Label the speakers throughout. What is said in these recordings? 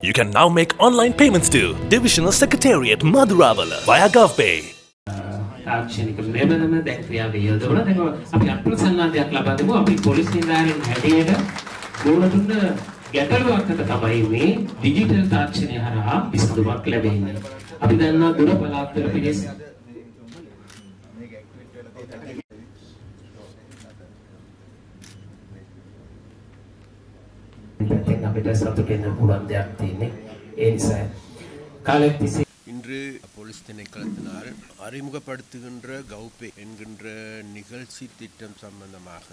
Speaker 1: You can now make online payments to Divisional Secretariat Madhuravala via GovPay.
Speaker 2: තාක්ෂණික මෙවනම දැන් ක්‍රියාවේ යොදවන දැන් අපි අප්‍රසන්නතාවක් ලබා දෙමු අපි පොලිස් නිලධාරීන් හැටියට මුණ දුන්න ගැටලුවකට තමයි මේ ඩිජිටල් තාක්ෂණය හරහා විසඳුමක් ලැබෙන්නේ. අපි දන්නා දුර පළාත්වල පිළිස් අපිට සතුට වෙන්න පුළුවන් දෙයක් තියෙන්නේ. ඒ නිසා කාලයක් තිස්සේ
Speaker 3: இன்று போலீஸ் திணைக்களத்தினால் அறிமுகப்படுத்துகின்ற கௌபே என்கின்ற நிகழ்ச்சி திட்டம் சம்பந்தமாக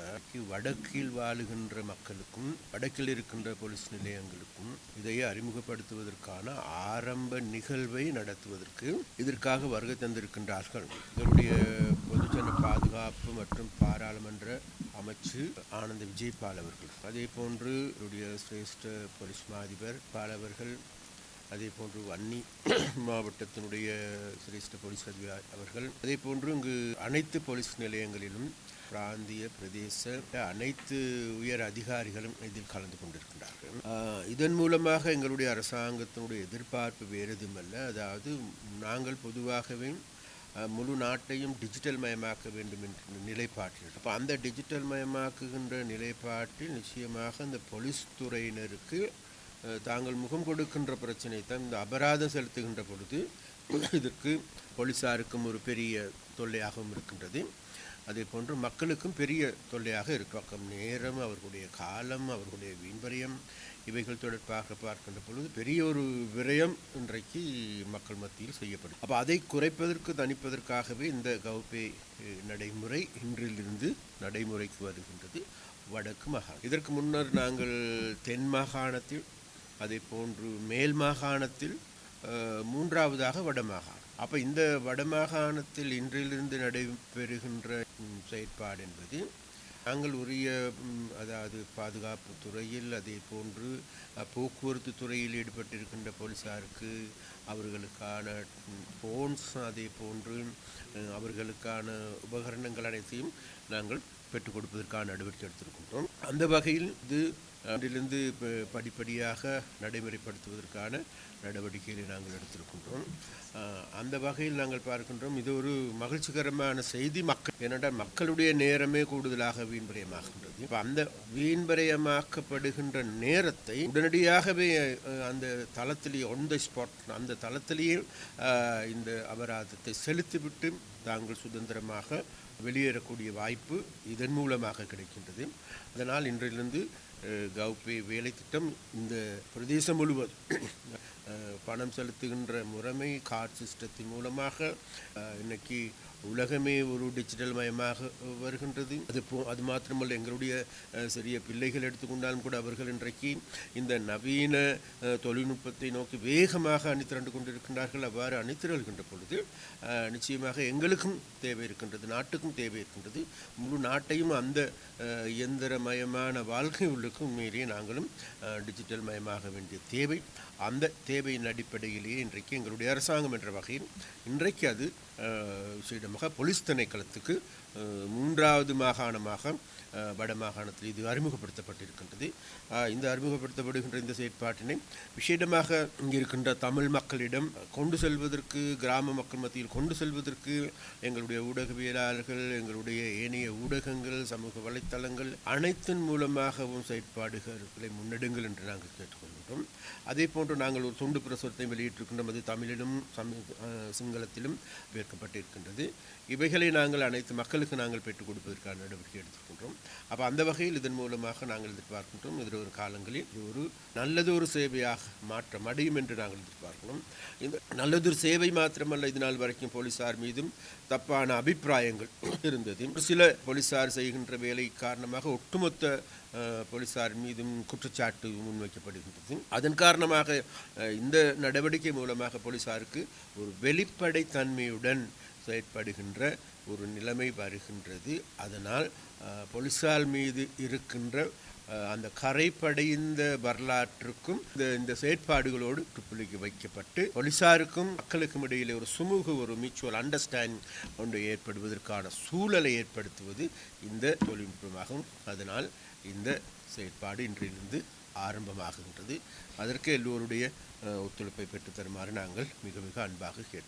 Speaker 3: வடக்கில் வாழுகின்ற மக்களுக்கும் வடக்கில் இருக்கின்ற போலீஸ் நிலையங்களுக்கும் இதை அறிமுகப்படுத்துவதற்கான ஆரம்ப நிகழ்வை நடத்துவதற்கு இதற்காக வருகை தந்திருக்கின்றார்கள் இதனுடைய பொதுஜன பாதுகாப்பு மற்றும் பாராளுமன்ற அமைச்சு ஆனந்த விஜய்பால் அவர்கள். அதே போன்று அவருடைய சிரேஷ்ட போலீஸ் மாதிபர் பால் அவர்கள் அதே போன்று வன்னி மாவட்டத்தினுடைய சிரேஷ்ட போலீஸ் அதிகாரி அவர்கள் அதே போன்று இங்கு அனைத்து போலீஸ் நிலையங்களிலும் பிராந்திய பிரதேச அனைத்து உயர் அதிகாரிகளும் இதில் கலந்து கொண்டிருக்கின்றார்கள். இதன் மூலமாக எங்களுடைய அரசாங்கத்தினுடைய எதிர்பார்ப்பு வேறு எதுவுமல்ல அதாவது நாங்கள் பொதுவாகவே முழு நாட்டையும் டிஜிட்டல் மயமாக்க வேண்டும் என்ற நிலைப்பாட்டில் அப்போ அந்த டிஜிட்டல் மயமாக்குகின்ற நிலைப்பாட்டில் நிச்சயமாக இந்த போலீஸ் துறையினருக்கு தாங்கள் முகம் கொடுக்கின்ற பிரச்சனை தான் இந்த அபராதம் செலுத்துகின்ற பொழுது இதற்கு போலீஸாருக்கும் ஒரு பெரிய தொல்லையாகவும் இருக்கின்றது. அதே போன்று மக்களுக்கும் பெரிய தொல்லையாக இருக்கு. நேரம் அவர்களுடைய காலம் அவர்களுடைய வீண்பரியம் இவைகள் தொடர்பாக பார்க்கின்ற பொழுது பெரிய ஒரு விரயம் இன்றைக்கு மக்கள் மத்தியில் செய்யப்படும் அப்போ அதை குறைப்பதற்கு தணிப்பதற்காகவே இந்த கவுப்பே நடைமுறை இன்றிலிருந்து நடைமுறைக்கு வருகின்றது வடக்கு மாகாணம். இதற்கு முன்னர் நாங்கள் தென் மாகாணத்தில் அதே போன்று மேல் மாகாணத்தில் மூன்றாவதாக வடமாகாணம் அப்போ இந்த வடமாகாணத்தில் இன்றிலிருந்து நடைபெறுகின்ற செயற்பாடு என்பது நாங்கள் உரிய அதாவது பாதுகாப்பு துறையில் அதே போன்று போக்குவரத்து துறையில் ஈடுபட்டிருக்கின்ற போலீஸாருக்கு அவர்களுக்கான ஃபோன்ஸ் அதே போன்று அவர்களுக்கான உபகரணங்கள் அனைத்தையும் நாங்கள் பெற்றுக் கொடுப்பதற்கான நடவடிக்கை எடுத்திருக்கின்றோம். அந்த வகையில் இது அதிலிருந்து இப்போ படிப்படியாக நடைமுறைப்படுத்துவதற்கான நடவடிக்கைகளை நாங்கள் எடுத்திருக்கின்றோம். அந்த வகையில் நாங்கள் பார்க்கின்றோம். இது ஒரு மகிழ்ச்சிகரமான செய்தி. மக்கள் ஏனென்றால் மக்களுடைய நேரமே கூடுதலாக வீண்பரியமாகின்றது இப்போ அந்த வீண்பரியமாக்கப்படுகின்ற நேரத்தை உடனடியாகவே அந்த தளத்திலேயே ஒன் த ஸ்பாட் அந்த தளத்திலேயே இந்த அபராதத்தை செலுத்திவிட்டு தாங்கள் சுதந்திரமாக வெளியேறக்கூடிய வாய்ப்பு இதன் மூலமாக கிடைக்கின்றது. அதனால் இன்றிலிருந்து அஹ், வேலை திட்டம் இந்த பிரதேசம் முழுவதும் அஹ், பணம் செலுத்துகின்ற முறைமை கார்ட் சிஸ்டத்தின் மூலமாக அஹ், இன்னைக்கு உலகமே ஒரு டிஜிட்டல் மயமாக வருகின்றது. அது போ அது மாத்திரமல்ல எங்களுடைய சிறிய பிள்ளைகள் எடுத்துக்கொண்டாலும் கூட அவர்கள் இன்றைக்கு இந்த நவீன தொழில்நுட்பத்தை நோக்கி வேகமாக அணித்திரண்டு கொண்டிருக்கின்றார்கள். அவ்வாறு அணித்திரல்கின்ற பொழுது நிச்சயமாக எங்களுக்கும் தேவை இருக்கின்றது நாட்டுக்கும் தேவை இருக்கின்றது. முழு நாட்டையும் அந்த இயந்திரமயமான வாழ்க்கை உள்ளுக்கும் மீறிய நாங்களும் டிஜிட்டல் மயமாக வேண்டிய தேவை. அந்த தேவையின் அடிப்படையிலேயே இன்றைக்கு எங்களுடைய அரசாங்கம் என்ற வகையில் இன்றைக்கு அது அஹ், காரணமாக போலீஸ் திணைக்களத்துக்கு மூன்றாவது மாகாணமாக வட மாகாணத்தில் இது அறிமுகப்படுத்தப்பட்டிருக்கின்றது. இந்த அறிமுகப்படுத்தப்படுகின்ற இந்த செயற்பாட்டினை விசேடமாக இங்கிருக்கின்ற தமிழ் மக்களிடம் கொண்டு செல்வதற்கு கிராம மக்கள் மத்தியில் கொண்டு செல்வதற்கு எங்களுடைய ஊடகவியலாளர்கள் எங்களுடைய ஏனைய ஊடகங்கள் சமூக வலைத்தளங்கள் அனைத்தின் மூலமாகவும் செயற்பாடுகளை முன்னெடுங்கள் என்று நாங்கள் கேட்டுக்கொள்கின்றோம். அதே போன்று நாங்கள் ஒரு துண்டு பிரசுரத்தை வெளியிட்டிருக்கின்றோம். அது தமிழிலும் சிங்களத்திலும் விற்கப்பட்டிருக்கின்றது இவைகளை நாங்கள் அனைத்து மக்களுக்கு நாங்கள் பெற்றுக் கொடுப்பதற்கான நடவடிக்கை எடுத்துக்கொண்டோம் அப்போ அந்த வகையில் இதன் மூலமாக நாங்கள் எதிர்பார்க்கின்றோம். இது ஒரு காலங்களில் இது ஒரு நல்லது ஒரு சேவையாக மாற்றம் அடையும் என்று நாங்கள் எதிர்பார்க்கணும் இந்த நல்லதொரு சேவை மாத்திரமல்ல இது நாள் வரைக்கும் போலீசார் மீதும் தப்பான அபிப்பிராயங்கள் இருந்தது. சில போலீஸார் செய்கின்ற வேலை காரணமாக ஒட்டுமொத்த போலீஸார் போலீசார் மீதும் குற்றச்சாட்டு முன்வைக்கப்படுகின்றது. அதன் காரணமாக இந்த நடவடிக்கை மூலமாக போலீசாருக்கு ஒரு வெளிப்படைத்தன்மையுடன் செயற்படுகின்ற ஒரு நிலைமை வருகின்றது. அதனால் பொலிசார் மீது இருக்கின்ற அந்த கரைப்படைந்த வரலாற்றுக்கும் இந்த இந்த செயற்பாடுகளோடு புள்ளிக்கு வைக்கப்பட்டு போலீசாருக்கும் மக்களுக்கும் இடையிலே ஒரு சுமூக ஒரு மியூச்சுவல் அண்டர்ஸ்டாண்டிங் ஒன்று ஏற்படுவதற்கான சூழலை ஏற்படுத்துவது இந்த தொழில்நுட்பமாகும். அதனால் இந்த செயற்பாடு இன்றிலிருந்து ஆரம்பமாகின்றது. அதற்கு எல்லோருடைய ஒத்துழைப்பை பெற்றுத்தருமாறு நாங்கள் மிக மிக அன்பாக கேட்டு